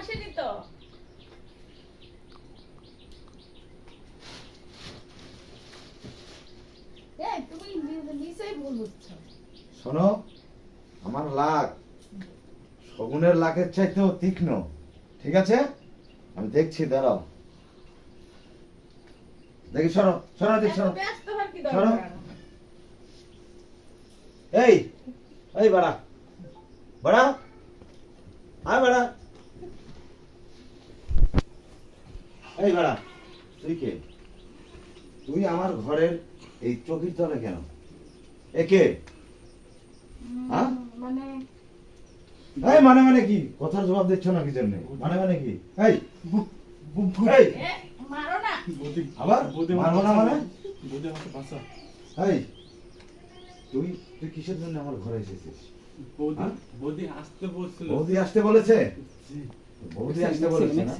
আসেনি তো? শোনো আমার লাখ শগুনের লাখের চাইতেও তীক্ষ্ণ ঠিক আছে? আমি দেখছি দাঁড়াও। দেখি সরো সরো দেখ সরো। সরো। এই এই বাড়া। বাড়া আয় বাড়া এই বাড়া তুই কে? তুই আমার ঘরের এই চকির তলে কেন? একে হ্যাঁ? মানে এই মানে মানে কি? কথার জবাব দিচ্ছ না কি জন্য? মানে মানে কি? এই এই। মারো না। বৌদি আবার? মারবো না মানে? বৌদি আমাকে বাঁচা। এই তুই তুই কিসের জন্য আমার ঘরে এসেছিস? বৌদি হ্যাঁ? বৌদি আসতে বলছিল। বৌদি আসতে বলেছে? আসতে বলেছে না?